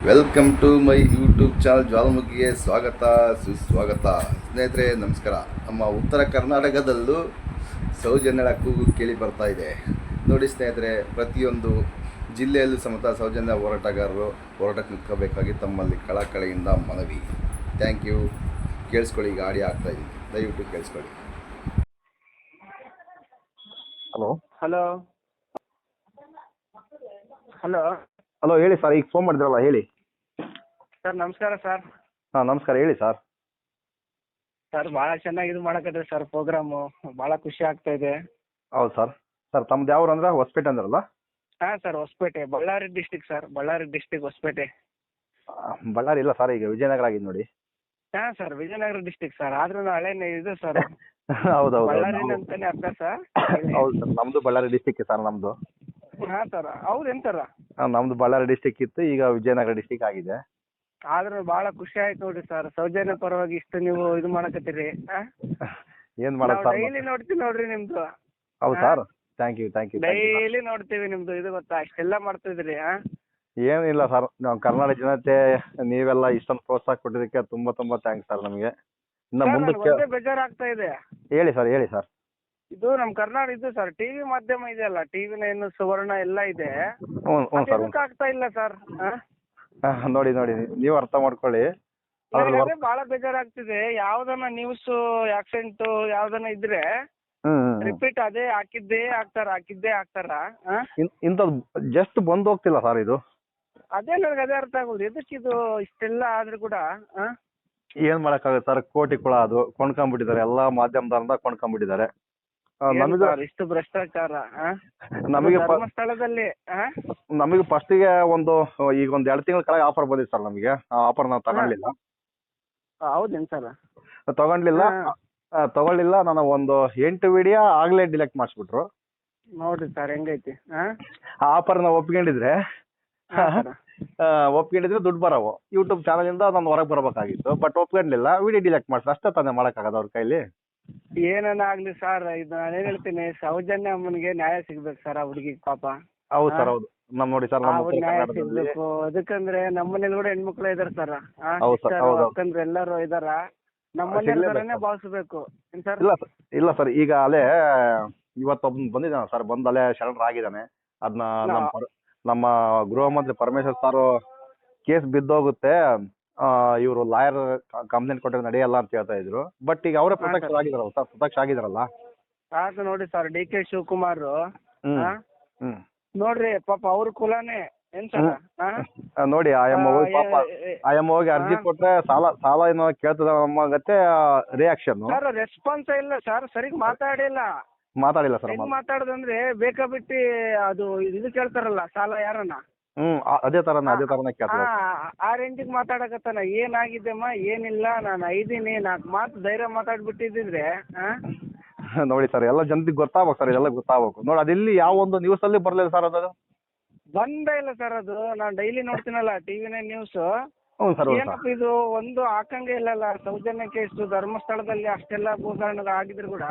Welcome to my YouTube channel ಜ್ವಾಲಾಮುಖಿಗೆ ಸ್ವಾಗತ ಸುಸ್ವಾಗತ. ಸ್ನೇಹಿತರೆ ನಮಸ್ಕಾರ. ನಮ್ಮ ಉತ್ತರ ಕರ್ನಾಟಕದಲ್ಲೂ ಸೌಜನ್ಯಗಳ ಕೂಗು ಕೇಳಿ ಬರ್ತಾ ಇದೆ. ನೋಡಿ ಸ್ನೇಹಿತರೆ ಪ್ರತಿಯೊಂದು ಜಿಲ್ಲೆಯಲ್ಲೂ ಸಮೇತ ಸೌಜನ್ಯ ಹೋರಾಟಗಾರರು ಹೋರಾಟಕ್ಕೆ ನಿಂತ್ಕೋಬೇಕಾಗಿ ತಮ್ಮಲ್ಲಿ ಕಳಕಳಿಯಿಂದ ಮನವಿ. ಥ್ಯಾಂಕ್ ಯು ಕೇಳಿಸ್ಕೊಳ್ಳಿ ಈಗ ಆಡಿಯೋ ಆಗ್ತಾ ಇದ್ದೀನಿ ದಯವಿಟ್ಟು ಕೇಳಿಸ್ಕೊಳ್ಳಿ. ಹಲೋ ಹಲೋ ಹಲೋ ಹಲೋ ಹೇಳಿ ಸರ್ ಈಗ ಫೋನ್ ಮಾಡಿದ್ರಲ್ಲ ಹೇಳಿ. ಸರ್ ನಮಸ್ಕಾರ ಸರ್ ಹಾ ನಮಸ್ಕಾರ ಹೇಳಿ ಸರ್ ಸರ್ ಬಹಳ ಚೆನ್ನಾಗಿ ಇದು ಮಾಡಕತ್ರಿ ಸರ್ ಪ್ರೋಗ್ರಾಮು ಬಹಳ ಖುಷಿ ಆಗ್ತಾ ಇದೆ. ಹೌದು ಸರ್ ಸರ್ ತಮ್ದು ಯಾವ್ರು ಅಂದ್ರೆ? ಹೊಸಪೇಟೆ ಅಂದ್ರಲ್ಲ? ಹಾ sir Hosapete Ballari district sir Ballari district Hosapete. ಆ, ಬಳ್ಳಾರಿ ಇಲ್ಲ ಸರ್ ಈಗ ವಿಜಯನಗರ ಆಗಿದೆ ನೋಡಿ. ಹಾ ಸರ್ ವಿಜಯನಗರ ಡಿಸ್ಟಿಕ್ ಸರ್ ಆದ್ರೂ ಹಳೆ ಇದು ಸರ್ ಹೌದು ಹೌದು ಬಳ್ಳಾರಿ ಅಂತಾನೆ ಅರ್ಥ ಸರ್ ಹೌದು ಸರ್ ನಮ್ದು ಬಳ್ಳಾರಿ ಡಿಸ್ಟಿಕ್ ಸರ್ ನಮ್ಮದು ಹಾಂ ಸರ್ ನಮ್ದು ಬಳ್ಳಾರಿ ಡಿಸ್ಟಿಕ್ ಇತ್ತು. ಈಗ ವಿಜಯನಗರ ಡಿಸ್ಟಿಕ್ ಆಗಿದೆ. ಆದ್ರೂ ಬಹಳ ಖುಷಿ ಆಯ್ತು ನೋಡ್ರಿ ಸರ್ ಸೌಜನ್ಯ ಪರವಾಗಿ ಇಷ್ಟು ನೀವು ಇದು ಮಾಡಕತ್ತೀರಿ ಏನ್ ಸರ್ ಡೈಲಿ ನೋಡ್ತೀವಿ ನೋಡ್ರಿ ನಿಮ್ದು. ಹೌದು sir thank you thank you daily ನೋಡ್ತೀವಿ ನಿಮ್ದು ಇದು ಗೊತ್ತಾ? ಅಷ್ಟೆಲ್ಲ ಮಾಡ್ತಿದ್ರಿ ಆ? ಏನಿಲ್ಲ ಸರ್ ನಾವು ಕರ್ನಾಟಕ ಜನತೆ ನೀವೆಲ್ಲ ಇಷ್ಟೊಂದು ಪ್ರೋತ್ಸಾಹ ಕೊಟ್ಟಿದ್ದಕ್ಕೆ ತುಂಬಾ ತುಂಬಾ ಥ್ಯಾಂಕ್ಸ್ ಸರ್ ನಮಗೆ. ಇನ್ನ ಮುಂದಕ್ಕೆ ಬೇಜಾರಾಗ್ತಾ ಇದೆ. ಹೇಳಿ ಸರ್ ಹೇಳಿ ಸರ್ ಇದು ನಮ್ ಕರ್ನಾಟಕ ಇದು ಸರ್ ಟಿವಿ ಮಾಧ್ಯಮ ಇದೆ ಅಲ್ಲ ಟಿವಿ ನೈನ್ ಸುವರ್ಣ ಎಲ್ಲ ಇದೆ. ಹ್ಞೂ ಹ್ಞೂ ಸರ್. ಅದಕ್ಕೆ ಆಗ್ತಾ ಇಲ್ಲ ಸರ್ ನೋಡಿ ನೋಡಿ ನೀವು ಅರ್ಥ ಮಾಡ್ಕೊಳ್ಳಿ. ಅದ್ರಲ್ಲಿ ಬಹಳ ಬೇಜಾರಾಗ್ತಿದೆ. ಯಾವ್ದನ್ನ ನ್ಯೂಸ್ ಆಕ್ಸಿಡೆಂಟ್ ಯಾವ್ದನ್ನ ಇದ್ರೆ ಹ್ಮ್ ಹ್ಮ್, ಹ್ಮ್. ರಿಪೀಟ್ ಅದೇ ಹಾಕಿದ್ದೇ ಹಾಕ್ತಾರ ಹಾಕಿದ್ದೇ ಹಾಕ್ತಾರ? ಆ? ಇನ್- ಇಂಥದ್ದು ಜಸ್ಟ್ ಬಂದು ಹೋಗ್ತಿಲ್ಲ ಸರ್ ಇದು. ಅದೇ ನನಗೆ ಅದೇ ಅರ್ಥ ಆಗುದು. ಎದಕ್ಕೆ ಇದು ಇಷ್ಟೆಲ್ಲ ಆದ್ರೂ ಕೂಡ ಆ? ಏನ್ ಮಾಡಕ್ಕಾಗುತ್ತೆ ಸರ್ ಕೋಟಿ ಕೂಡ ಅದು ಕೊಂಡ್ಕೊಂಡ್ಬಿಟ್ಟಿದ್ದಾರೆ. ಎಲ್ಲಾ ಮಾಧ್ಯಮದಿಂದ ಕೊಂಡ್ಕೊಂಡ್ಬಿಟ್ಟಿದ್ದಾರೆ. ನಮಗೆ ಇಷ್ಟು ಭ್ರಷ್ಟಾಚಾರ? ನಮಗೆ ಧರ್ಮಸ್ಥಳದಲ್ಲಿ? ನಮಗೆ ಫಸ್ಟಿಗೆ ಒಂದು ಈಗ ಒಂದ್ ಎರಡು ತಿಂಗಳ ಕೆಳಗೆ ಆಫರ್ ಬಂದಿತ್ತು ಸರ್ ನಮಗೆ. ಆ ಆಫರ್ ನಾವು ತಗೊಳ್ಳಿಲ್ಲ ಹೌದೇನ್ ಸರ್? ತಗೊಂಡ್ಲಿಲ್ಲ. ತಗೊಳ್ಳಿಲ್ಲ ನಾನು ಒಂದು ಎಂಟು ವಿಡಿಯೋ ಆಗ್ಲೇ ಡಿಲೆಕ್ಟ್ ಮಾಡಿಸ್ಬಿಟ್ರು. ನೋಡ್ರಿ ಸರ್ ಹೆಂಗೈತಿ ಆ? ಆಫರ್ ನಾವು ಒಪ್ಕೊಂಡಿದ್ರೆ ಒಪ್ಕೊಂಡಿದ್ರೆ ದುಡ್ಡು ಬರವು. ಯೂಟ್ಯೂಬ್ ಚಾನಲ್ ಇಂದ ನಾನು ಹೊರಗೆ ಬರಬೇಕಾಗಿತ್ತು ಬಟ್ ಒಪ್ಕೊಂಡಿಲ್ಲ. ವಿಡಿಯೋ ಡಿಲೆಕ್ಟ್ ಮಾಡಿಸ್ ಅಷ್ಟೇ ತಾನೇ ಮಾಡಕ್ಕಾಗದ ಅವ್ರ ಕೈಲಿ. ಏನನ್ನ ಆಗ್ಲಿ ಸರ್ ಇದು ನಾನೇನ್ ಹೇಳ್ತೀನಿ ಸೌಜನ್ಯ ಅಮ್ಮನಿಗೆ ನ್ಯಾಯ ಸಿಗ್ಬೇಕು ಸರ್ ಆ ಹುಡುಗಿ ಪಾಪ. ಹೌದು ಸರ್. ಹೌದು. ನಮ್ ನೋಡಿ ಸರ್ ನಮ್ಮ ಹುಡ್ಗಿ ಉತ್ತರ ನ್ಯಾಯ ಕರ್ನಾಟಕದಲ್ಲಿ ಸಿಗ್ಬೇಕು. ಅದಕ್ಕಂದ್ರೆ ನಮ್ಮನೇಲಿ ಕೂಡ ಹೆಣ್ಮಕ್ಳು ಇದಾರೆ ಸರ್ ಹೌದು sir, ಹೌದು, ಹೌದು. ಅಕ್ಕಂದ್ರೆ ಎಲ್ಲರೂ ಇದಾರ. ನಮ್ಮನೆ ಸಿಗ್ಲೇಬೇಕು ತರನೇ sir. ಭಾವಿಸ್ಬೇಕು. ಏನ್ ಸರ್ ಇಲ್ಲ ಸರ್ ಇಲ್ಲ ಸರ್ ಈಗ ಅಲ್ಲೇ ಇವತ್ತೊಬ್ಬ ಬಂದಿದ್ದಾನೆ ಸರ್ ಬಂದ ಅಲ್ಲೇ ಶರಣರಾಗಿದ್ದಾನೆ ಅದನ್ನ ನಮ್ಮ ನಾ- ಪರ- ನಮ್ಮ ಗೃಹ ಮಂತ್ರಿ ಪರಮೇಶ್ವರ್ ಸರ್ ಕೇಸ್ ಬಿದ್ದೋಗುತ್ತೆ. ಇವರು ಲಾಯರ್ ಕಂಪ್ಲೇಂಟ್ ಕೊಟ್ಟರೆ ನಡೆಯಲ್ಲ ಅಂತ ಹೇಳ್ತಾ ಇದ್ರು. ಬಟ್ ಈಗ ಅವರೇ ಪ್ರತ್ಯಕ್ಷ ಆಗಿದ್ರಲ್ಲ ಆಗಿದಾರಲ್ಲ ಸರ್ ಪ್ರತ್ಯಕ್ಷ ಆಗಿದಾರಲ್ಲ? ಆಗ ನೋಡಿ ಸರ್ ಡಿ ಕೆ ಶಿವಕುಮಾರ್. ನೋಡ್ರಿ ಪಾಪ ಅವ್ರ ಕುಲಾನೇ. ಏನ್ ಸರ್ ಆ, ನೋಡಿ ಆಯಮ್ಮ ಹೋಗಿ ಪಾಪ ಆಯಮ್ಮ ಹೋಗಿ ಅರ್ಜಿ. ಕೊಟ್ರೆ ಸಾಲ ಸಾಲ ಏನೋ ಕೇಳ್ತದ ನಮ್ಮ ಗತ್ತೆ ರಿಯಾಕ್ಷನ್ ಸರ್ ರೆಸ್ಪಾನ್ಸ್ ಇಲ್ಲ ಸರ್ ಸರಿಗ್ ಮಾತಾಡಿಲ್ಲ. ಮಾತಾಡಿಲ್ಲ ಸರ್ ಮಾತಾಡದಂದ್ರೆ ಬೇಕಾಬಿಟ್ಟಿ ಬೇಕಾ ಬಿಟ್ಟು ಅದು ಇದು ಕೇಳ್ತಾರಲ್ಲ ಸಾಲ ಯಾರನ್ನ? ಹ್ಮ್ ಆ- ಅದೇ ತರನ ಅದೇ ತರನ ಕೇಳ್ತದ ಆ ರೇಂಜಿಗೆ ಮಾತಾಡಕತ್ತಾನ ಏನಾಗಿದ್ದೆಮ್ಮ ಏನಿಲ್ಲ ನಾನು ಐದೀನಿ ನಾಲ್ಕು ಮಾತು ಧೈರ್ಯ ಮಾತಾಡ್ಬಿಟ್ಟಿದ್ರೆ ಆ? ನೋಡಿ ಸರ್ ಎಲ್ಲ ಜನರಿಗೆ ಗೊತ್ತಾಗ್ಬೇಕು ಸರ್ ಇದೆಲ್ಲ ಗೊತ್ತಾಗ್ಬೇಕು. ನೋಡಿ ಅದಿಲ್ಲಿ ಯಾವ ಒಂದು ನ್ಯೂಸ್ ಅಲ್ಲಿ ಬರ್ಲಿಲ್ಲ ಸರ್ ಅದು? ಬಂದೇ ಇಲ್ಲ ಸರ್ ಅದು. ನಾನು ಡೈಲಿ ನೋಡ್ತೀನಲ್ಲ ಟಿವಿ ನೈನ್ ನ್ಯೂಸ್ ಹ್ಞೂ ಸರ್ ಹೌದು ಸರ್ ಏನಪ್ಪ ಇದು ಒಂದು ಹಾಕಂಗೆ ಇಲ್ಲಲ್ಲ ಸೌಜನ್ಯಕ್ಕೆ ಇಷ್ಟು ಧರ್ಮಸ್ಥಳದಲ್ಲಿ ಅಷ್ಟೆಲ್ಲ ಭೂಕರಣಗಳು ಆಗಿದ್ರು ಕೂಡ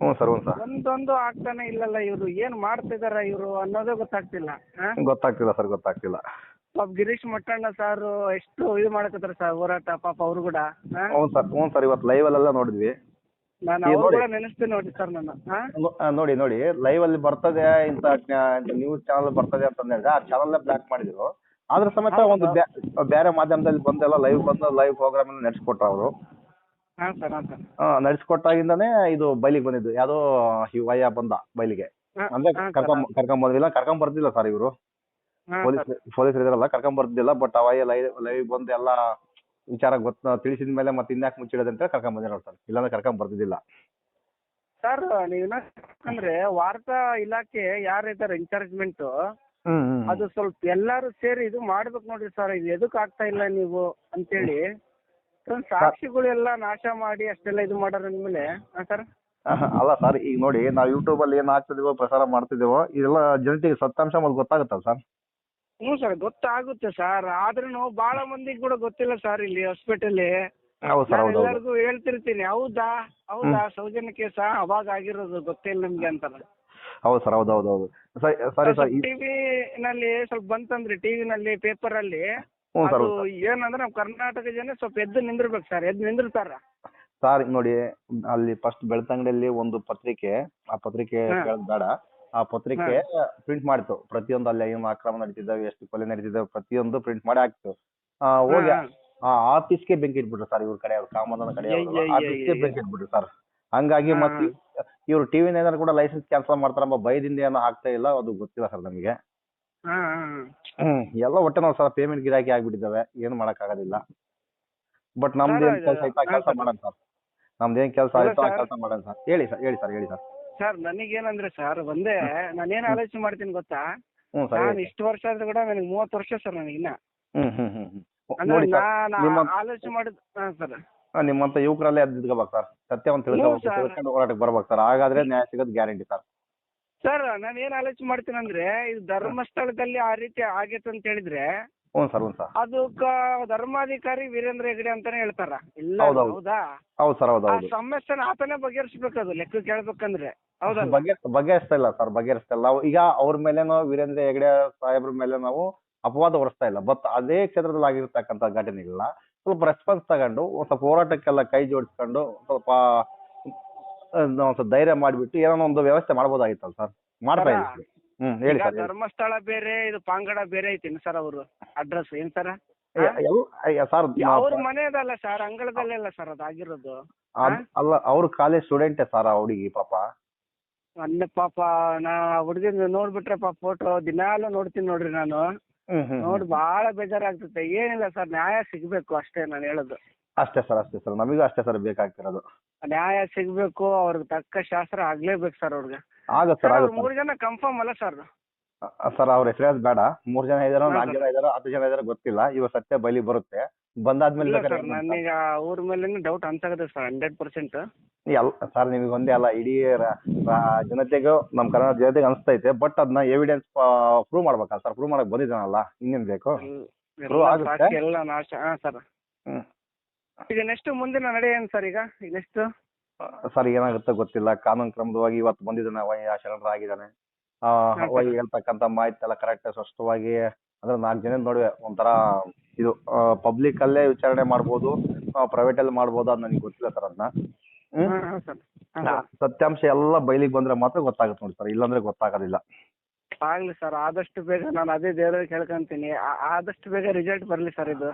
ಹ್ಞೂ ಸರ್ ಹ್ಞೂ ಸರ್ ಒಂದೊಂದು ಆಗ್ತಾನೆ ಇಲ್ಲಲ್ಲ ಇವರು ಏನ್ ಮಾಡ್ತಿದಾರ ಇವರು ಅನ್ನೋದೇ ಗೊತ್ತಾಗ್ತಿಲ್ಲ ಆ? ಗೊತ್ತಾಗ್ತಿಲ್ಲ ಸರ್ ಗೊತ್ತಾಗ್ತಿಲ್ಲ ಪಾಪ ಗಿರೀಶ್ ಮಟ್ಟಣ್ಣ ಸರ್ ಎಷ್ಟು ಇದು ಮಾಡಕತ್ತಾರ ಸರ್ ಹೋರಾಟ ಪಾಪ ಅವ್ರು ಕೂಡ ಆ? ಹ್ಞೂ ಸರ್ ಹ್ಞೂ ಸರ್ ಇವತ್ತು ಲೈವ್ ಅಲ್ಲೆಲ್ಲ ನೋಡಿದ್ವಿ ನಾನು ಅವ್ರು ನೋಡಿ. ಕೂಡ ನೆನೆಸ್ತೀನಿ ನೋಡಿ ಸರ್ ನಾನು ಆ? ನೋ- ಆ, ನೋಡಿ ನೋಡಿ ಲೈವ್ ಅಲ್ಲಿ ಬರ್ತದೆ ಇಂತ ನ್ಯೂಸ್ ಚಾನಲ್ ಬರ್ತದೆ ಅಂತ ಹೇಳಿದ್ರೆ ಆ ಚಾನಲ್ ಬ್ಲಾಕ್ ಮಾಡಿದ್ರು ಆದ್ರ ಸಮೇತ ಒಂದು ಬೇರೆ ಮಾಧ್ಯಮದಲ್ಲಿ ಬಂದೆಲ್ಲ ಲೈವ್ ಬಂದ ಲೈವ್ ಪ್ರೋಗ್ರಾಮ್ ನಡೆಸ್ಕೊಟ್ರ ಅವರು. ನಡೆಸ್ಕೊಟ್ಟಾಗಿಂದನೆ ಸರ್ ಹಾ ಸರ್. ನಡೆಸ್ಕೊಟ್ಟಾಗಿಂದಾನೇ ಇದು ಬೈಲಿಗೆ ಬಂದಿದ್ದು. ಯಾವ್ದೋ ಶಿವಯ್ಯ ವಯ್ಯ ಬಂದ ಬೈಲಿಗೆ. ಅಂದ್ರೆ. ಕರ್ಕೊಂಡ್ ಕರ್ಕೊಂಡ್ ಬಂದಿಲ್ಲ ಕರ್ಕೊಂಡ್ ಬರ್ತಿಲ್ಲ ಸರ್ ಇವರು. Police sir. ಪೊಲೀಸರು ಇದಾರಲ್ಲ ಕರ್ಕೊಂಡ್ ಬರ್ತಿದ್ದಿಲ್ಲ ಬಟ್ ಅವಯ್ಯ ಲೈವ್ ಲೈವ್ ಬಂದು ಎಲ್ಲ ವಿಚಾರ ಗೊತ್ತ ತಿಳಿಸಿದ ಮೇಲೆ ಮತ್ತೆ ಇನ್ಯಾಕ್ ಮುಚ್ಚಿಡೋದಂತ ಕರ್ಕೊಂಡ್ ಬಂದಿರೋ ಸರ್. ಇಲ್ಲಾಂದ್ರೆ ಕರ್ಕೊಂಡ್ ಬರ್ತಿದ್ದಿಲ್ಲ ಸರ್ ನೀವು ಅಂದ್ರೆ ವಾರ್ತಾ ಇಲಾಖೆ ಯಾರಿದ್ದಾರೆ ಇನ್ಚಾರ್ಜ್ಮೆಂಟ್ ಅದು ಸ್ವಲ್ಪ ಎಲ್ಲಾರು ಸೇರಿ ಇದು ಮಾಡ್ಬೇಕು ನೋಡ್ರಿ ಸರ್ ಇದು ಎದಕ್ ಆಗ್ತಾ ಇಲ್ಲ ನೀವು ಅಂತೇಳಿ. ಒಂದ್ ಸಾಕ್ಷಿಗಳೆಲ್ಲ ನಾಶ ಮಾಡಿ ಅಷ್ಟೆಲ್ಲ ಇದು ಮಾಡಾರ ಅಂದ್ಮೇಲೆ ಹಾ ಸರ್ ಅಲ್ಲ ಸರ್ ಈಗ ನೋಡಿ ನಾವು ಯೂಟ್ಯೂಬ್ ಅಲ್ಲಿ ಏನ್ ಹಾಕ್ತಿದೀವೋ ಪ್ರಸಾರ ಮಾಡ್ತಿದೀವೋ ಇದೆಲ್ಲ ಜನತೆಗೆ ಸತ್ಯಾಂಶ ಮೊದಲು ಗೊತ್ತಾಗುತ್ತಲ್ಲ ಸರ್? ಹ್ಞೂ ಸರ್ ಗೊತ್ತಾಗುತ್ತೆ ಸರ್ ಆದ್ರೂ ಬಹಳ ಮಂದಿಗೆ ಕೂಡ ಗೊತ್ತಿಲ್ಲ ಸರ್ ಇಲ್ಲಿ ಹಾಸ್ಪಿಟಲ್ ಹೌದು ಸರ್ ಹೌದು ಹೌದು. ಎಲ್ಲರಿಗೂ ಹೇಳ್ತಿರ್ತೀನಿ ಹೌದಾ? ಹೌದಾ? ಸೌಜನ್ಯ ಕೇಸ ಅವಾಗ ಆಗಿರೋದು ಗೊತ್ತಿಲ್ಲ ನಿಮ್ಗೆ ಅಂತಾರೆ ಹೌದು ಸರ್ ಹೌದು ಹೌದು ಹೌದು. ಸರಿ ಸರಿ ಸರ್ ಈ- ಟಿವಿ ನಲ್ಲಿ ಸ್ವಲ್ಪ ಬಂತಂದ್ರೆ ಟಿವಿ ನಲ್ಲಿ ಪೇಪರ್ ಅಲ್ಲಿ ಹ್ಞೂ ಸರ್ ಅದು ಏನಂದ್ರೆ ನಮ್ಮ ಕರ್ನಾಟಕ ಜನ ಸ್ವಲ್ಪ ಎದ್ದು ನಿಂದಿರ್ಬೇಕು ಸರ್ ಎದ್ದು ನಿಂದಿರ್ತಾರ. ಸರ್ ನೋಡಿ ಅಲ್ಲಿ ಫಸ್ಟ್ ಬೆಳ್ತಂಗಡಿಯಲ್ಲಿ ಒಂದು ಪತ್ರಿಕೆ ಆ ಪತ್ರಿಕೆ ಹಾ. ಬೇಡ. ಆ ಪತ್ರಿಕೆ ಪ್ರಿಂಟ್ ಮಾಡಿತ್ತು ಪ್ರತಿಯೊಂದು ಅಲ್ಲಿ ಏನು ಅಕ್ರಮ ನಡೀತಿದ್ದಾವೆ ಎಷ್ಟು ಕೊಲೆ ನಡೀತಿದ್ದಾವೆ ಪ್ರತಿಯೊಂದು ಪ್ರಿಂಟ್ ಮಾಡಿ ಹಾಕ್ತು. ಆ, ಹೋಗಿ ಹಾ, ಆ ಆಫೀಸ್ಗೆ ಬೆಂಕಿ ಇಟ್ಬಿಟ್ರು ಸರ್ ಇವ್ರ ಕಡೆ ಕಾಮದನ ಕಡೆ ಆಫೀಸ್ಗೆ ಬೆಂಕಿ ಇಟ್ಬಿಟ್ರು ಸರ್ ಹಂಗಾಗಿ ಮತ್ ಮತ್ತೆ ಇವ್ರು ಟಿವಿ ನೈನ್ ಕೂಡ ಲೈಸೆನ್ಸ್ ಕ್ಯಾನ್ಸಲ್ ಮಾಡ್ತಾರ ಎಂಬ ಭಯದಿಂದ ಏನೋ ಆಗ್ತಾ ಇಲ್ಲ ಅದು ಗೊತ್ತಿಲ್ಲ ಸರ್ ನಮಗೆ. ಹ್ಮ್ ಎಲ್ಲ ಒಟ್ಟೆ ನಾವು ಸರ್ ಪೇಮೆಂಟ್ ಗಿರಾಕಿ ಆಗ್ಬಿಟ್ಟಿದ್ದಾವೆ ಏನು ಮಾಡಕ್ಕಾಗೋದಿಲ್ಲ ಬಟ್ ನಮ್ದು ಏನ್ ಕೆಲಸ ಆಯ್ತಾ ಕೆಲಸ. ಮಾಡೋಣ ಸರ್ ನಮ್ದು ಏನ್ ಕೆಲಸ ಆಯ್ತು. ಕೆಲಸ ಮಾಡೋಣ ಸರ್ ಹೇಳಿ ಸರ್ ಹೇಳಿ ಸರ್ ಹೇಳಿ ಸರ್ ಸರ್ ನನಗೇನಂದ್ರೆ ಸರ್ ಒಂದೇ ನಾನೇನ್ ಆಲೋಚನೆ ಮಾಡ್ತೀನಿ ಗೊತ್ತಾ ಹ್ಞೂ ಸರ್ ನಾನು ಹೇಳಿ. ಇಷ್ಟು ವರ್ಷ ಆದ್ರೂ ಕೂಡ ನನಗೆ ಮೂವತ್ತು ವರ್ಷ ಸರ್ ನನಗಿನ್ನ ಹ್ಮ್ ಹ್ಮ್ ಹ್ಮ್ ಹ್ಮ್. ಅಂದ್ರೆ ನೋಡಿ ಸರ್ ನಾನು ನಿಮ್ಮ ಆಲೋಚನೆ ಮಾಡಿದ್ ಹಾ ಸರ್ ನಿಮ್ಮಂತ ಯುವಕರಲ್ಲೇ ಅದ್ ಇದ್ಕೋಬೇಕು ಸರ್. ಸತ್ಯವಂತ ತಿಳ್ಕೊಬೇಕು. ತಿಳ್ಕೊಂಡು ಹೋರಾಟಕ್ಕೆ ಬರ್ಬೇಕು ಸರ್. ಹಾಗಾದ್ರೆ ನ್ಯಾಯ ಸಿಗೋದು ಗ್ಯಾರಂಟಿ ಸರ್. ಸರ್ ನಾನು ಏನ್ ಆಲೋಚನೆ ಮಾಡ್ತೀನಿ ಅಂದ್ರೆ ಇದು ಧರ್ಮಸ್ಥಳದಲ್ಲಿ ಆ ರೀತಿ ಆಗೈತೆ ಅಂತ ಹೇಳಿದ್ರೆ ಹ್ಞೂ ಸರ್ ಹ್ಞೂ ಸರ್. ಅದು ಧರ್ಮಾಧಿಕಾರಿ ವೀರೇಂದ್ರ ಹೆಗಡೆ ಅಂತಾನೆ ಹೇಳ್ತಾರ. ಇಲ್ಲ. ಹೌದಾ? ಹೌದು ಸರ್ ಹೌದು ಆ ಹೌದು ಸಮಸ್ಯೆನ ಆತನೇ ಬಗೆಹರಿಸ್ಬೇಕು ಅದು ಲೆಕ್ಕ ಕೇಳ್ಬೇಕಂದ್ರೆ. ಹೌದಲ್ಲ ಬಗೆ ಬಗೆಹರಿಸ್ತಾ ಇಲ್ಲ ಸರ್ ಬಗೆಹರಿಸ್ತಾ ಇಲ್ಲ ಈಗ ಅವ್ರ ಮೇಲೇನೋ ವೀರೇಂದ್ರ ಹೆಗಡೆ ಸಾಹೇಬ್ರ ಮೇಲೆ ನಾವು ಅಪವಾದ ಹೊರಿಸ್ತಾ ಇಲ್ಲ. ಬಟ್ ಅದೇ ಕ್ಷೇತ್ರದಲ್ಲಿ ಆಗಿರ್ತಕ್ಕಂಥ ಘಟನೆಗಳನ್ನ ಸ್ವಲ್ಪ ರೆಸ್ಪಾನ್ಸ್ ತಗೊಂಡು ಒಂದು ಸ್ವಲ್ಪ ಹೋರಾಟಕ್ಕೆಲ್ಲ ಕೈ ಜೋಡಿಸ್ಕೊಂಡು ಸ್ವಲ್ಪ ಒಂದು ಸ್ವಲ್ಪ ಧೈರ್ಯ ಮಾಡಿಬಿಟ್ಟು ಏನೋ ಒಂದು ವ್ಯವಸ್ಥೆ ಮಾಡ್ಬೋದಾಗಿತ್ತಲ್ಲ ಸರ್? ಮಾಡ್ತಾ ಇದ್ದೀವಿ. ಹ್ಮ್ ಹೇಳಿ ಸರ್ ಧರ್ಮಸ್ಥಳ ಬೇರೆ ಇದು ಪಾಂಗಡ ಬೇರೆ ಐತಿ ಸರ್ ಅವರು? ಅಡ್ರೆಸ್ ಏನ್ ಸರ್? ಸರ್ ಅವ್ರ ಮನೆಯದಲ್ಲ ಸರ್ ಅಂಗಳದಲ್ಲೇ ಅಲ್ಲ ಸರ್ ಅದು ಆಗಿರೋದು. ಅಲ್ಲ ಅವ್ರ ಕಾಲೇಜ್ ಸ್ಟೂಡೆಂಟ್ ಸರ್ ಆ ಹುಡುಗಿ ಪಾಪ. ಅನ್ನ ಪಾಪ ನಾ ಹುಡುಗಿ ನೋಡ್ಬಿಟ್ರೆ ಪಾಪ ಫೋಟೋ ದಿನಾಲು ನೋಡ್ತೀನಿ ನೋಡ್ರಿ ನಾನು. ಹ್ಮ್ ಹ್ಮ್ ನೋಡಿ ಬಹಳ ಬೇಜಾರಾಗ್ತೈತೆ ಏನಿಲ್ಲ ಸರ್ ನ್ಯಾಯ ಸಿಗ್ಬೇಕು ಅಷ್ಟೇ ನಾನು ಹೇಳೋದು. ಅಷ್ಟೇ ಸರ್ ಅಷ್ಟೇ ಸರ್. ನಮಗೂ ಅಷ್ಟೇ ಸರ್ ಬೇಕಾಗ್ತಿರೋದು. ನ್ಯಾಯ ಸಿಗ್ಬೇಕು ಅವ್ರಿಗೆ ತಕ್ಕ ಶಾಸ್ತ್ರ ಆಗ್ಲೇಬೇಕು ಸರ್ ಅವ್ರಿಗೆ. ಆಗತ್ತೆ ಸರ್ ಸರ್ ಅವ್ರು ಆಗತ್ತೆ ಮೂರ್ ಜನ ಕನ್ಫರ್ಮ್ ಅಲ್ಲ ಸರ್. ಸರ್ ಅವ್ರ ಹೆಸರು ಬೇಡ. ಮೂರ್ ಜನ ಇದಾರೋ ನಾಲ್ಕ್. ಜನ ಇದಾರೋ ಹತ್ತು ಜನ ಇದಾರೋ ಗೊತ್ತಿಲ್ಲ. ಇವಾಗ ಸತ್ಯ ಬಲಿ ಬರುತ್ತೆ. ಬಂದಾದ್ಮೇಲೆ ಸರ್ ನನಗೆ ಅವ್ರ ಮೇಲೆ ಡೌಟ್ ಅನ್ಸಾಗತ್ತೆ ಸರ್ ಹಂಡ್ರೆಡ್ ಪರ್ಸೆಂಟ್ ಎಲ್ ಸರ್ ನಿಮಗೆ ಒಂದೇ ಅಲ್ಲ ಇಡೀ ಜನತೆಗೂ ನಮ್ಮ ಕನ್ನಡ ಜನತೆಗೆ ಅನಿಸ್ತೈತೆ ಬಟ್ ಅದನ್ನ ಎವಿಡೆನ್ಸ್ ಪ್ರೂವ್ ಮಾಡ್ಬೇಕಲ್ಲ ಸರ್ ಪ್ರೂವ್ ಮಾಡಕ್ ಬಂದಿದ್ದಾನಲ್ಲ ಇನ್ನೇನ್ ಬೇಕು? Prove ಎಲ್ಲ ಆಗುತ್ತೆ? ಎಲ್ಲ ನಾಶ ಹಾ ಸರ್. ಹ್ಮ್. ಈಗ ನೆಕ್ಸ್ಟ್ ಮುಂದಿನ ನಡೆ ಏನ್ ಸರ್ ಈಗ? ನೆಕ್ಸ್ಟ್ ಸರ್ ಏನಾಗುತ್ತೆ ಗೊತ್ತಿಲ್ಲ ಕಾನೂನು ಕ್ರಮದವಾಗಿ ಇವತ್ತು ಬಂದಿದ್ದಾನೆ ಶರಣರಾಗಿದ್ದಾನೆ ಆ, ಹೇಳ್ತಕ್ಕಂತ ಮಾಹಿತಿ ಎಲ್ಲ ಕರೆಕ್ಟ್ ಸ್ಪಷ್ಟವಾಗಿ ಅಂದ್ರೆ ನಾಲ್ಕು ಜನ ನಡುವೆ ಒಂಥರ ಇದು ಪಬ್ಲಿಕ್ ಅಲ್ಲೇ ವಿಚಾರಣೆ ಮಾಡ್ಬೋದು ಪ್ರೈವೇಟ್ ಅಲ್ಲಿ ಮಾಡ್ಬೋದು ಅದು ನನಗೆ ಗೊತ್ತಿಲ್ಲ ಸರ್. ಅದನ್ನ ಸತ್ಯಾಂಶ ಎಲ್ಲ ಬಯಲಿಗೆ ಬಂದ್ರೆ ಮಾತ್ರ ಗೊತ್ತಾಗುತ್ತೆ ನೋಡಿ ಸರ್ ಇಲ್ಲಾಂದ್ರೆ ಗೊತ್ತಾಗೋದಿಲ್ಲ. ಆಗ್ಲಿ ಸರ್ ಆದಷ್ಟು ಬೇಗ ನಾನು ಅದೇ ದೇವ್ರಿಗೆ ಕೇಳ್ಕೊಂತೀನಿ ಆದಷ್ಟು ಬೇಗ ರಿಸಲ್ಟ್ ಬರ್ಲಿ ಸರ್ ಇದು.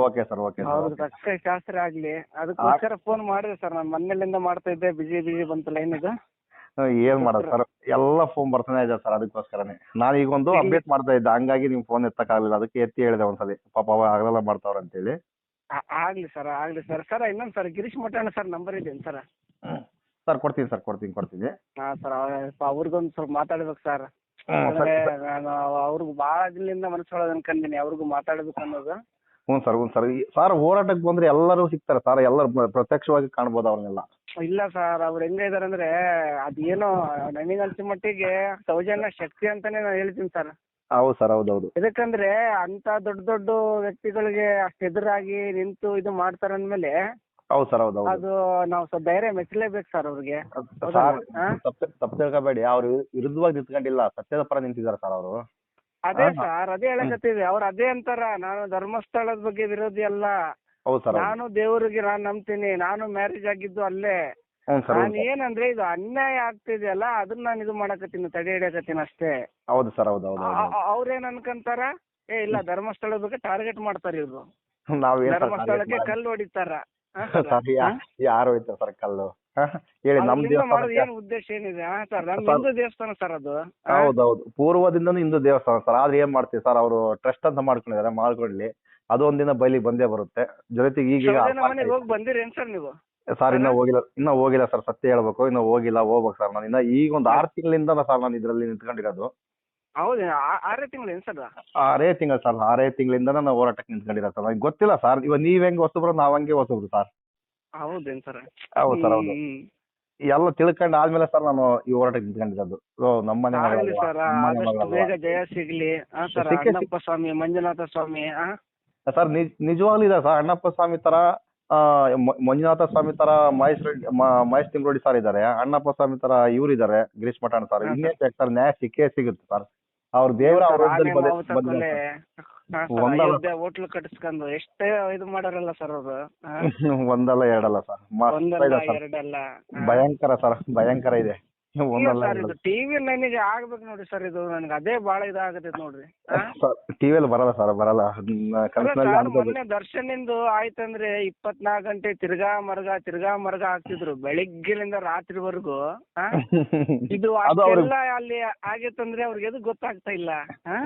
ಓಕೆ ಸರ್ ಓಕೆ ತಕ್ಕ ಶಾಸ್ತ್ರ ಆಗ್ಲಿ. ಅದಕ್ಕೋಸ್ಕರ ಫೋನ್ ಮಾಡಿದೆ ಸರ್ ನಾನು ಮನೇಲಿಂದ ಮಾಡ್ತಾ ಇದ್ದೆ ಬಿಜಿ ಬಿಜಿ ಬಂತು ಲೈನ್ ಇದು. ಏನ್ ಮಾಡೋದು ಸರ್? ಎಲ್ಲ ಫೋನ್ ಬರ್ತಾನೆ ಇದೆ ಸರ್ ಅದಕ್ಕೋಸ್ಕರನೇ. ನಾನು ಈಗ ಒಂದು ಅಪ್ಡೇಟ್ ಮಾಡ್ತಾ ಇದ್ದೆ. ಹಂಗಾಗಿ ನಿಮ್ ಫೋನ್ ಎತ್ತಕ್ಕಾಗಲಿಲ್ಲ. ಅದಕ್ಕೆ ಎತ್ತಿ ಹೇಳಿದೆ ಒಂದ್ಸಲಿ. ಪಾಪ ಅವ ಆಗಲ್ಲ ಮಾಡ್ತಾವ್ರ ಅಂತೇಳಿ. ಆ- ಆಗ್ಲಿ ಸರ್ ಆಗ್ಲಿ ಸರ್. ಸರ್ ಇನ್ನೊಂದ್ sir Girish Mathanna sir number ಇದೇನು ಸರ್? ಸರ್ ಕೊಡ್ತೀನಿ ಸರ್ ಕೊಡ್ತೀನಿ ಕೊಡ್ತೀನಿ. ಹಾ ಸರ್ ಅವ್ರಿಗೊಂದು ಸ್ವಲ್ಪ ಮಾತಾಡ್ಬೇಕು ಸರ್. ಹ್ಮ್, ಅಂದ್ರೆ ಸರಿ, ನಾನು ಅವ್ರಿಗೂ ಬಹಳ ದಿನದಿಂದ ಮನಸ್ಸೊಳಗೆ ಅನ್ಕೊಂಡಿನಿ ಅವ್ರಿಗೂ ಮಾತಾಡ್ಬೇಕು ಅನ್ನೋದು. ಹ್ಞೂ ಸರ್ ಹ್ಞೂ ಸರ್. ಸರ್ ಹೋರಾಟಕ್ಕೆ ಬಂದ್ರೆ ಎಲ್ಲರೂ ಸಿಗ್ತಾರೆ ಸರ್. ಎಲ್ಲರೂ ಪ್ರ- ಪ್ರತ್ಯಕ್ಷವಾಗಿ ಕಾಣ್ಬೋದು ಅವ್ರನ್ನೆಲ್ಲ. ಇಲ್ಲ ಸರ್ ಅವ್ರು ಹೆಂಗ ಇದಾರೆ ಅಂದ್ರೆ ಅದೇನೋ ನನಗೆ ಅನ್ಸಿದ ಮಟ್ಟಿಗೆ ಸೌಜನ್ಯ ಶಕ್ತಿ ಅಂತಾನೆ ನಾನು ಹೇಳ್ತೀನಿ ಸರ್. ಹೌದು ಸರ್ ಹೌದೌದು ಇದಕ್ಕಂದ್ರೆ ಅಂತ ದೊಡ್ಡ ದೊಡ್ಡ ವ್ಯಕ್ತಿಗಳಿಗೆ ಅಷ್ಟು ಎದುರಾಗಿ ನಿಂತು ಇದು ಮಾಡ್ತಾರ ಅಂದ್ಮೇಲೆ ಹೌದು ಸರ್ ಹೌದು ಅದು ನಾವು ಸ್ವಲ್ಪ ಧೈರ್ಯ ಮೆಚ್ಚಲೇಬೇಕು ಸರ್ ಅವ್ರಿಗೆ? ತಪ್ಪು ತಿಳ್ಕೊಬೇಡಿ. ಅವ್ರು ವಿರುದ್ಧವಾಗಿ ನಿಂತ್ಕೊಂಡಿಲ್ಲ ಸತ್ಯದ ಪರ ನಿಂತಿದ್ದಾರೆ ಸರ್ ಅವರು. ಅದೇ. ಸರ್ ಅದೇ ಹೇಳಕತ್ತೀವಿ ಅವ್ರು ಅದೇ ಅಂತಾರ. ನಾನು ಧರ್ಮಸ್ಥಳದ ಬಗ್ಗೆ ವಿರೋಧಿ ಅಲ್ಲ. ಹೌದು ಸರ್ ನಾನು ದೇವರಿಗೆ ನಾನು ನಂಬ್ತೀನಿ ನಾನು ಮ್ಯಾರೇಜ್ ಆಗಿದ್ದು ಅಲ್ಲೇ. ಹ್ಞೂ ಸರ್ ನಾನು ಏನಂದ್ರೆ ಇದು ಅನ್ಯಾಯ ಆಗ್ತಿದೆಯಲ್ಲ ಅದನ್ನ ನಾನು ಇದು ಮಾಡಕತ್ತೀನಿ ತಡೆ ಹಿಡಿಯಕತ್ತೀನಿ ಅಷ್ಟೇ. ಹೌದು ಸರ್ ಹೌದು ಹೌದು ಅವ್ರೇನ್ ಅನ್ಕಂತಾರ? ಏ ಇಲ್ಲ ಧರ್ಮಸ್ಥಳದ ಬಗ್ಗೆ ಟಾರ್ಗೆಟ್ ಮಾಡ್ತಾರ ಇವ್ರು. ನಾವ್ ಧರ್ಮಸ್ಥಳಕ್ಕೆ ಕಲ್ಲು ಹೊಡಿತಾರ. ಹಾ ಸರ್? ಸರ್. ಯಾರು ಹೋಯ್ತಾರೆ ಸರ್ ಕಲ್ಲು? ಹ? ಹೇಳಿ ನಮ್ ಅದ್ರಿಂದ ಮಾಡೋದು ದೇವಸ್ಥಾನ ಏನ್ ಉದ್ದೇಶ ಏನಿದೆ? ಹಾ ಸರ್. ಹಿಂದೂ ದೇವಸ್ಥಾನ ಸರ್ ಅದು? ಹೌದೌದು ಪೂರ್ವದಿಂದನೂ ಹಿಂದೂ ದೇವಸ್ಥಾನ ಸರ್ ಆದ್ರೆ ಏನ್ ಮಾಡ್ತೀವಿ ಸರ್ ಅವರು ಟ್ರಸ್ಟ್ ಅಂತ ಮಾಡ್ಕೊಂಡಿದ್ದಾರೆ ಮಾಡ್ಕೊಳ್ಳಿ ಅದು ಒಂದಿನ ಬಯಲಿಗೆ ಬಂದೇ ಬರುತ್ತೆ. ಜೊತೆಗೆ ಈಗ ಹೋಗಿ ಬಂದಿರೇನ್ ಸರ್ ನೀವು? ಸರ್ ಇನ್ನ ಹೋಗಿಲ್ಲ ಇನ್ನ ಹೋಗಿಲ್ಲ ಸರ್ ಸತ್ಯ ಹೇಳ್ಬೇಕು ಇನ್ನ ಹೋಗಿಲ್ಲ ಹೋಗ್ಬೇಕು ಸರ್ ನಾನು. ಇನ್ನ ಈಗ ಒಂದ್ ಆರು ತಿಂಗಳಿಂದ ಸರ್ ನಾನು ಇದ್ರಲ್ಲಿ ನಿಂತ್ಕೊಂಡಿರೋದು. ಹೌದು ಆರೇ ತಿಂಗಳು ಸರ್ ಆರೇ ತಿಂಗಳು ಸರ್ ಆರೇ ತಿಂಗಳಿಂದ ನಾನು ಹೋರಾಟಕ್ಕೆ ನಿಂತ್ಕೊಂಡಿರೋ ಸರ್. ನನಗೆ ಗೊತ್ತಿಲ್ಲ ಸರ್ ಇವಾಗ ನೀವ್ ಹೆಂಗ್ ಹೊಸಬ್ರು ನಾವ್ ಹಂಗೆ ಹೊಸಬ್ರು ಸರ್. ಹೌದೇನ್ ಸರ್? ಹೌದು ಸರ್ ಹೌದು. ಎಲ್ಲ ತಿಳ್ಕೊಂಡು ಆದ್ಮೇಲೆ ಸರ್ ನಾನು ಈ ಹೋರಾಟಕ್ಕೆ ನಿಂತ್ಕೊಂಡಿರೋದು. ಸರ್ ಆದಷ್ಟು ಬೇಗ ಜಯ ಸಿಗ್ಲಿ. ಸ್ವಾಮಿ ಮಂಜುನಾಥ ಸ್ವಾಮಿ ಸರ್ ನಿಜ ನಿಜವಾಗ್ಲೂ ಇದೆ ಸರ್. ಅಣ್ಣಪ್ಪ ಸ್ವಾಮಿ ತರ ಮಂಜುನಾಥ ಸ್ವಾಮಿ ತರ ಮಹೇಶ್ ರೆಡ್ಡಿ ಮಹೇಶ್ ತಿಂಗ್ರೋಡಿ ಸರ್ ಇದ್ದಾರೆ ಅಣ್ಣಪ್ಪ ಸ್ವಾಮಿ ತರ ಇವ್ರು ಇದ್ದಾರೆ ಗಿರೀಶ್ ಮಠಾಣ್ ಸರ್ ಇನ್ನೇ ಇನ್ನೇನ್ ಸರ್ ನ್ಯಾಯ ಸಿಕ್ಕೇ ಸಿಗುತ್ತೆ ಸರ್ ಅವ್ರ ದೇವರ ಹೋಟ್ಲ್ ಕಟ್ಸ್ಕೊಂಡು ಕಟ್ಟಿಸ್ಕೊಂಡು ಎಷ್ಟೇ ಇದು ಮಾಡಾರಲ್ಲ ಸರ್ ಅವರು. ಒಂದಲ್ಲ ಎರಡಲ್ಲ ಸರ್ ಎರಡಲ್ಲ. ಭಯಂಕರ ಸರ್ ಭಯಂಕರ ಇದೆ. ಒಂದಲ್ಲ ಸರ್ ಇದು ಟಿವಿ ನನಗೆ ಆಗ್ಬೇಕು ನೋಡ್ರಿ ಸರ್ ಇದು ನನಗೆ ಅದೇ ಬಾಳ ಇದಾಗತ್ತೆ ನೋಡ್ರಿ? ಸರ್ ಟಿವಿಯಲ್ಲಿ ಬರಲ್ಲ ಸರ್ ಬರಲ್ಲ ಅಲ್ಲ ಕನಸಿನಲ್ಲಿ ಸರ್ ಅನ್ಕೋಬೇಕು ಮೊನ್ನೆ ದರ್ಶನಿಂದು ಆಯ್ತಂದ್ರೆ ಇಪ್ಪತ್ನಾಲ್ಕು ಗಂಟೆ ತಿರ್ಗಾ ಮರ್ಗ ತಿರ್ಗಾ ಮರ್ಗ ಹಾಕ್ತಿದ್ರು ಬೆಳಿಗ್ಗೆಲಿಂದ ರಾತ್ರಿವರೆಗೂ? ಇದು ಅದು ಅವ್ರಿಗೆ- ಅಷ್ಟೆಲ್ಲ ಅಲ್ಲಿ ಆಗೈತಂದ್ರೆ ಅವ್ರಿಗೆ ಎದು ಗೊತ್ತಾಗ್ತಾ ಇಲ್ಲ?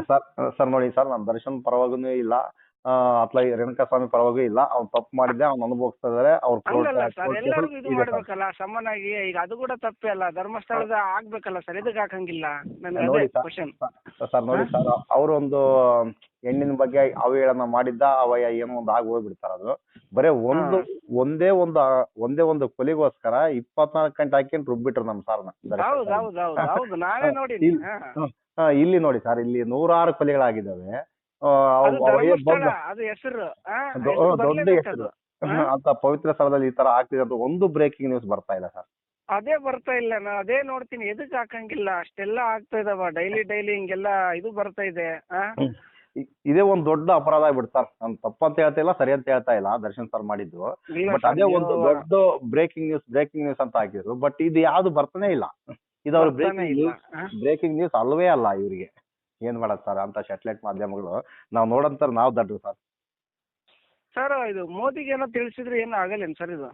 ಸರ್ ಸರ್ ನೋಡಿ ಸರ್ ನಾನು ದರ್ಶನ್ ಪರವಾಗೂ ಇಲ್ಲ ಆ, ಅತ್ಲ ರೇಣುಕಾ ಸ್ವಾಮಿ ಪರವಾಗಿ ಇಲ್ಲ. ಅವ್ನು ತಪ್ಪು ಮಾಡಿದ್ದೆ ಅವ್ನು ಅನುಭವಿಸ್ತಾ ಇದಾರೆ ಅವ್ರ ಹಂಗಲ್ಲ ಸರ್ ಎಲ್ಲರಿಗೂ ಇದು ಮಾಡ್ಬೇಕಲ್ಲ ಸಮನಾಗಿ ಈಗ ಅದು ಕೂಡ ತಪ್ಪೇ ಅಲ್ಲ ಧರ್ಮಸ್ಥಳದ ಆಗ್ಬೇಕಲ್ಲ ಸರ್ ಇದಕ್ಕೆ ಹಾಕಂಗಿಲ್ಲ? ನನಗೆ ನೋಡಿ ಸರ್. ಕ್ವಶನ್ ಸರ್ ನೋಡಿ ಸರ್ ಅವರೊಂದು ಹೆಣ್ಣಿನ ಬಗ್ಗೆ ಅವಹೇಳನ ಮಾಡಿದ್ದ ಅವಯ ಏನೋ ಒಂದು ಆಗಿ ಹೋಗ್ಬಿಡ್ತಾರ ಅದು. ಬರೇ ಒಂದು ಒಂದೇ ಒಂದು ಒಂದೇ ಒಂದು ಕೊಲಿಗೋಸ್ಕರ ಇಪ್ಪತ್ನಾಲ್ಕು ಗಂಟೆ ಹಾಕಿಂಡ್ ರುಬ್ಬಿಟ್ರು ನಮ್ಮ ಸಾರ್ನ ಹೌದು ಹೌದು ಹೌದು ಹೌದು ನಾನೇ ನೋಡಿನಿ ಇಲ್ಲಿ- ಹಾ. ಇಲ್ಲಿ ನೋಡಿ ಸರ್ ಇಲ್ಲಿ ನೂರಾರು ಕೊಲೆಗಳಾಗಿದ್ದಾವೆ. ಅದು ಹೆಸರು. ದೊಡ್ಡ ಹೆಸರು. ಅಂತ ಪವಿತ್ರ ಸ್ಥಳದಲ್ಲಿ ಈ ತರ ಆಗ್ತಿದೆ ಅಂತ ಒಂದು ಬ್ರೇಕಿಂಗ್ ನ್ಯೂಸ್ ಬರ್ತಾ ಇಲ್ಲ ಸರ್. ಅದೇ ಬರ್ತಾ ಇಲ್ಲ ನಾ ಅದೇ ನೋಡ್ತೀನಿ. ಎದಕ್ ಹಾಕಂಗಿಲ್ಲ? ಅಷ್ಟೆಲ್ಲ ಆಗ್ತಾ ಇದಾವ ಡೈಲಿ ಡೈಲಿ ಹಿಂಗೆಲ್ಲ ಇದು ಬರ್ತಾ ಇದೆ ಇದೇ ಒಂದ್ ದೊಡ್ಡ ಅಪರಾಧ ಆಗ್ಬಿಡ್ತು ಸರ್. ನಾನು ತಪ್ಪಂತ ಹೇಳ್ತಾ ಇಲ್ಲ ಸರಿ ಅಂತ ಹೇಳ್ತಾ ಇಲ್ಲ ದರ್ಶನ್ ಸರ್ ಮಾಡಿದ್ದು. ಬಟ್ ಅದೇ ಒಂದು ದೊಡ್ಡ ಬ್ರೇಕಿಂಗ್ ನ್ಯೂಸ್ ಬ್ರೇಕಿಂಗ್ ನ್ಯೂಸ್ ಅಂತ ಹಾಕಿದ್ರು. ಬಟ್ ಇದು ಯಾವ್ದು ಬರ್ತಾನೆ ಇಲ್ಲ. ಇದು ಅವ್ರ ಬ್ರೇಕಿಂಗ್ ಇಲ್ಲ. ನ್ಯೂಸ್ ಬ್ರೇಕಿಂಗ್ ನ್ಯೂಸ್ ಅಲ್ವೇ ಅಲ್ಲ ಇವರಿಗೆ. ಏನ್ ಮಾಡೋದು ಸರ್ ಅಂತ ಸೆಟ್ಲೈಟ್ ಮಾಧ್ಯಮಗಳು ನಾವು ನೋಡಂತ ನಾವು ದಡ್ಡು ಸರ್ ಸರ್ ಇದು ಮೋದಿಗೆ ಏನೋ ತಿಳಿಸಿದ್ರೆ ಏನು ಆಗಲ್ಲೇನು ಸರ್ ಇದು?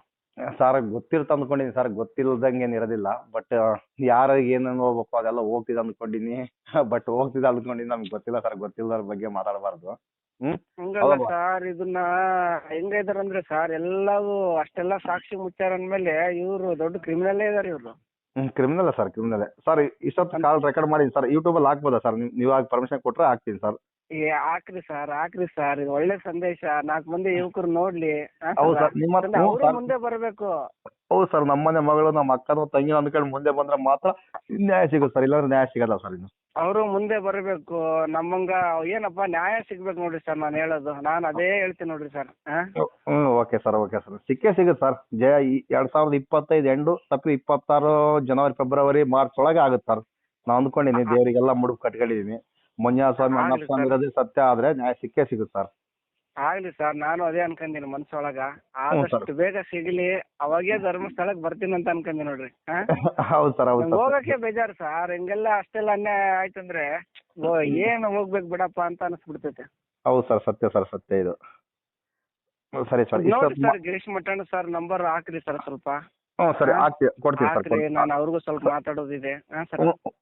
ಸರ್ ಗೊತ್ತಿರ್ತ ಅನ್ಕೊಂಡಿನಿ ಸರ್ ಗೊತ್ತಿಲ್ದಂಗೆ ಏನ್ ಇರೋದಿಲ್ಲ. ಬಟ್ ಯಾರಿಗೆ ಏನೇನು ಹೋಗ್ಬೇಕು ಅದೆಲ್ಲ ಹೋಗ್ತಿದ್ ಅನ್ಕೊಂಡಿನಿ ಬಟ್ ಹೋಗ್ತಿದ್ ಅಂದ್ಕೊಂಡಿನಿ ನಮ್ಗೆ ಗೊತ್ತಿಲ್ಲ ಸರ್ ಗೊತ್ತಿಲ್ಲದ್ರ ಬಗ್ಗೆ ಮಾತಾಡಬಾರ್ದು. ಹ್ಮ್? ಹಂಗಲ್ಲ? ಸರ್ ಇದನ್ನ ಹೆಂಗಿದಾರಂದ್ರೆ ಸರ್ ಎಲ್ಲವೂ ಅಷ್ಟೆಲ್ಲ ಸಾಕ್ಷಿ ಮುಚ್ಚಾರ ಅಂದ್ಮೇಲೆ ಇವರು ದೊಡ್ಡ ಕ್ರಿಮಿನಲ್ಲೇ ಇದಾರೆ ಇವರು. ಕ್ರಿಮಿನಲ್ ಸರ್ ಕ್ರಿಮಿನಲ್ ಸರ್ ಇಷ್ಟೊತ್ತು ಕಾಲ್ ರೆಕಾರ್ಡ್ ಮಾಡಿ ಸರ್ ಯೂಟ್ಯೂಬ್ ಅಲ್ಲಿ ಹಾಕ್ಬೋದಾ ಸರ್ ನೀವು ಆಗ ಪರ್ಮಿಷನ್ ಕೊಟ್ರೆ ಹಾಕ್ತೀನಿ ಸರ್ ಏ ಹಾಕ್ರಿ ಸರ್ ಹಾಕ್ರಿ ಸರ್ ಇದು ಒಳ್ಳೆ ಸಂದೇಶ. ನಾಲ್ಕು ಮಂದಿ ಯುವಕರು ನೋಡ್ಲಿ. ಹೌದು ಸರ್ ನಿಮ್ಮ ಹ್ಞೂ ಅವ್ರು ಸರ್ ಮುಂದೆ ಬರಬೇಕು. ಹೌದು ಸರ್ ನಮ್ಮನೆ ಮಗಳು ನಮ್ಮ ಅಕ್ಕನ ತಂಗಿ ಅಂದ್ಕೊಂಡು ಮುಂದೆ ಬಂದ್ರೆ ಮಾತ್ರ ನ್ಯಾಯ ಸಿಗುತ್ತೆ ಸರ್ ಇಲ್ಲಾಂದ್ರೆ ನ್ಯಾಯ ಸಿಗಲ್ಲ ಸರ್ ಇನ್ನು. ಅವರು ಮುಂದೆ ಬರಬೇಕು. ನಮ್ಮಂಗ ಏನಪ್ಪ ನ್ಯಾಯ ಸಿಗ್ಬೇಕು ನೋಡ್ರಿ ಸರ್ ನಾನು ಹೇಳೋದು. ನಾನು ಅದೇ ಹೇಳ್ತೀನಿ ನೋಡ್ರಿ sir hmm okay sir okay sir. ಸಿಕ್ಕೇ ಸಿಗುತ್ತೆ ಸರ್. ಜಯ ಎರಡ್ ಸಾವಿರದ ಇಪ್ಪತ್ತೈದು ಎಂಡು ತಪ್ಪಿ ಇಪ್ಪತ್ತಾರು ಜನವರಿ ಫೆಬ್ರವರಿ ಮಾರ್ಚ್ ಒಳಗೆ ಆಗುತ್ತೆ ಸರ್. ನಾನು ಅಂದ್ಕೊಂಡಿನಿ ದೇವರಿಗೆಲ್ಲ ಮುಡುಪು ಕಟ್ಕೊಂಡಿದೀನಿ ಮಂಜುನಾಥ ಸ್ವಾಮಿ ಆಗ್ಲಿ ಅಣ್ಣಪ್ಪ ಸ್ವಾಮಿ sir. ಇರೋದೇ ಸತ್ಯ ಆದ್ರೆ ನ್ಯಾಯ ಸಿಕ್ಕೇ ಸಿಗುತ್ತೆ ಸರ್. ಆಗ್ಲಿ ಸರ್ ನಾನು ಅದೇ ಅನ್ಕಂದಿನಿ ಮನ್ಸೊಳಗ. ಆದಷ್ಟು ಬೇಗ ಸಿಗ್ಲಿ ಅವಾಗೇ ಧರ್ಮಸ್ಥಳಕ್ ಬರ್ತೀನಿ ಅಂತ ಅನ್ಕಂದಿ ನೋಡ್ರಿ ಹಾ? ಹೌದು ಸರ್ ಹೌದು ನಂಗ್ ಸರ್ ಹೋಗಕ್ಕೆ ಬೇಜಾರ್ ಸರ್ ಹಿಂಗೆಲ್ಲ ಅಷ್ಟೆಲ್ಲ ಅನ್ಯಾಯ ಆಯ್ತಂದ್ರೆ ಓ ಏನ್ ಹೋಗ್ಬೇಕು ಬಿಡಪ್ಪ ಅಂತ ಅನ್ಸ್ಬಿಡ್ತೈತೆ. ಹೌದು ಸರ್ ಸತ್ಯ ಸರ್ ಸತ್ಯ ಇದು. ಸರಿ ಸರ್. ಇಷ್ಟೊತ್ತು sir Girish Mathanna sir number ಹಾಕ್ರಿ ಸರ್ ಸ್ವಲ್ಪ. ಹ್ಞೂ ಸರಿ ಹಾ? ಹಾಕ್ತೀವಿ ಕೊಡ್ತೀವಿ ಸರ್ ಹಾಕ್ರಿ ನಾನು ಅವ್ರಿಗೂ ಸ್ವಲ್ಪ ಮಾತಾಡೋದಿದೆ. ಹಾಂ ಸರ್?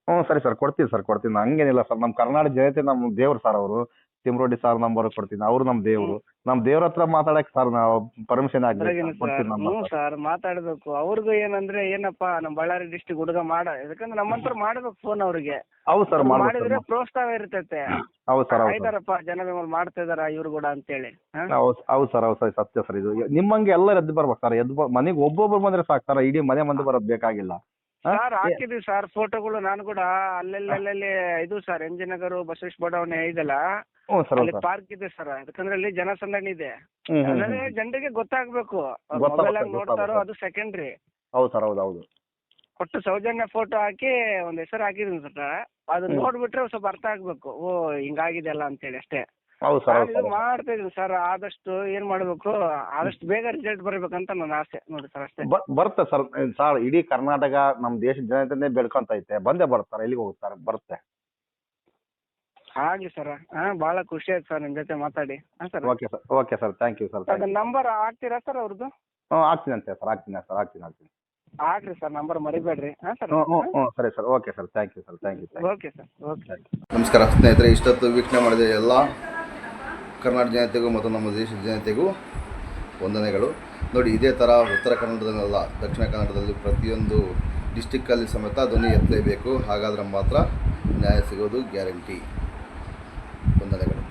ಹ್ಞೂ ಸರಿ ಸರ್ ಕೊಡ್ತೀವಿ ಸರ್ ಕೊಡ್ತೀನಿ ಹಂಗೇನಿಲ್ಲ ಸರ್ ನಮ್ಮ ಕರ್ನಾಟಕ ಜನತೆ ನಮ್ಮ ದೇವ್ರು ಸರ್ ಅವರು. ತಿಮ್ರೋಡಿ ಸರ್ ನಂಬರ್ ಕೊಡ್ತೀನಿ. ಅವ್ರು ನಮ್ ದೇವ್ರು. ನಮ್ ದೇವ್ರ ಹತ್ರ ಮಾತಾಡಕ್ ಸರ್ ನಾವು ಪರ್ಮಿಷನ್ ಅದ್ರಾಗೇನು ಸರ್ ಹ್ಞೂ ನಮ್ಮ ಸರ್ ಮಾತಾಡ್ಬೇಕು. ಅವ್ರಿಗೂ ಏನಂದ್ರೆ ಏನಪ್ಪಾ ನಮ್ಮ ಬಳ್ಳಾರಿ ಡಿಸ್ಟಿಕ್ ಹುಡುಗ ಮಾಡ. ಯಾಕಂದ್ರೆ ನಮ್ಮಂತ್ರ ಮಾಡ್ಬೇಕು ಫೋನ್ ಅವ್ರಿಗೆ. ಹೌದು ಸರ್ ಮಾಡಿದ್ರೆ ಪ್ರೋತ್ಸಾಹ ಇರ್ತೈತೆ. ಹೌದು ಸರ್ ಹೌದು ಸರ್ ಆಯ್ತಾರಪ್ಪ ಜನ ಬೆಂಬಲ ಮಾಡ್ತಾ ಇದಾರ ಇವ್ರು ಕೂಡ ಅಂತೇಳಿ. ಹಾ? ಹೌದು ಹೌದು ಸರ್ ಹೌದು ಸರ್ ಸತ್ಯ ಸರ್ ಇದು. ನಿಮ್ಮಂಗೆ ಎಲ್ಲ ಎದ್ದು ಬರ್ಬೇಕು ಸರ್ ಎದ್ದು ಮನೆಗೆ ಒಬ್ಬೊಬ್ರು ಬಂದ್ರೆ ಸಾಕು ಸರ್ ಇಡೀ ಮನೆ ಮಂದಿ ಬರೋದು ಬೇಕಾಗಿಲ್ಲ. ಹಾ? ಸರ್ ಹಾಕಿದ್ವಿ ಸರ್ ಫೋಟೋಗಳು ನಾನು ಕೂಡ ಅಲ್ಲೆಲ್ಲಲ್ಲಿ ಇದು sir M G Nagar Basavesh ಬಡಾವಣೆ ಇದೆಲ್ಲ. ಹ್ಞೂ ಸರ್ ಅಲ್ಲಿ ಪಾರ್ಕ್ ಇದೆ ಸರ್ ಯಾಕಂದ್ರೆ ಅಲ್ಲಿ ಜನಸಂದಣಿ ಇದೆ. ಹ್ಮ್ ಹ್ಮ್ ಅಂದ್ರೆ ಜನರಿಗೆ ಗೊತ್ತಾಗ್ಬೇಕು. ಗೊತ್ತಾಗುತ್ತೆ, ಮೊಬೈಲ್ ನೋಡ್ತಾರೋ ಗೊತ್ತಾಗುತ್ತೆ. ಅದು ಸೆಕೆಂಡ್ರಿ ಹೌದು ಸರ್ ಹೌದು ಹೌದು. ಒಟ್ಟು ಸೌಜನ್ಯ ಫೋಟೋ ಹಾಕಿ ಒಂದ್ ಹೆಸರು ಹಾಕಿದೀನಿ ಸರ್ ಅದು ಹ್ಮ್. ನೋಡ್ಬಿಟ್ರೆ ಸ್ವಲ್ಪ ಅರ್ಥ ಆಗ್ಬೇಕು. ಓ ಹಿಂಗಾಗಿದೆ ಅಲ್ಲ ಅಂತೇಳಿ ಅಷ್ಟೇ. ಹೌದು ಸರ್ ನಾನು ಹೌದು ಇದು ಸರ್ ಮಾಡ್ತಾ ಇದೀನಿ ಸರ್ ಆದಷ್ಟು ಏನ್ ಮಾಡ್ಬೇಕು ಆದಷ್ಟು ಬೇಗ ರಿಸಲ್ಟ್ ಬರ್ಬೇಕಂತ ನನ್ನ ಆಸೆ. ನೋಡಿ ಸರ್ ಅಷ್ಟೇ. ಬ- ಬರುತ್ತೆ ಸರ್ ಸರ್ ಇಡೀ ಕರ್ನಾಟಕ ನಮ್ಮ ದೇಶದ ಜನತೆನೇ ಬೆಳ್ಕೊಂತ ಐತೆ ಬಂದೇ ಬರ್ತಾರೆ ಎಲ್ಲಿಗೆ ಹೋಗ್ತಾರೆ ಬರುತ್ತೆ. ಆಗ್ಲಿ ಸರ್ ಹಾ ಬಹಳ ಖುಷಿ ಆಯ್ತು ಸರ್ ನಿಮ್ ಜೊತೆ ಮಾತಾಡಿ. ಹಾ sir okay sir okay sir thank you sir ಅದ ನಂಬರ್ ಹಾಕ್ತೀರಾ ಸರ್ ಅವ್ರದ್ದು? ಹ್ಞೂ ಆಗ್ತೀನಿ ಅಂತೆ ಸರ್ ಹಾಕ್ತೀನಿ ಸರ್ ಹಾಕ್ತೀನಿ ಆಗ್ತೀನಿ ಹಾಕ್ರಿ ಸರ್ ನಂಬರ್ ಮರಿಬೇಡ್ರಿ. ಹಾ ಸರ್ ಹ್ಞೂ ಹ್ಞೂ ಹ್ಞೂ ಸರಿ sir okay sir thank you sir thank you thank okay sir okay ನಮಸ್ಕಾರ ಸ್ನೇಹಿತರೆ ಇಷ್ಟೊತ್ತು ವೀಕ್ಷಣೆ ಮಾಡಿದ ಎಲ್ಲ ಕರ್ನಾಟಕ ಜನತೆಗೂ ಮತ್ತು ನಮ್ಮ ದೇಶದ ಜನತೆಗೂ ವಂದನೆಗಳು. ನೋಡಿ ಇದೇ ಥರ ಉತ್ತರ ಕನ್ನಡದಲ್ಲ ದಕ್ಷಿಣ ಕನ್ನಡದಲ್ಲಿ ಪ್ರತಿಯೊಂದು ಡಿಸ್ಟಿಕ್ಕಲ್ಲಿ ಸಮೇತ ಧ್ವನಿ ಎತ್ತಲೇಬೇಕು. ಹಾಗಾದರೆ ಮಾತ್ರ ನ್ಯಾಯ ಸಿಗೋದು ಗ್ಯಾರಂಟಿ ವಂದನೆಗಳು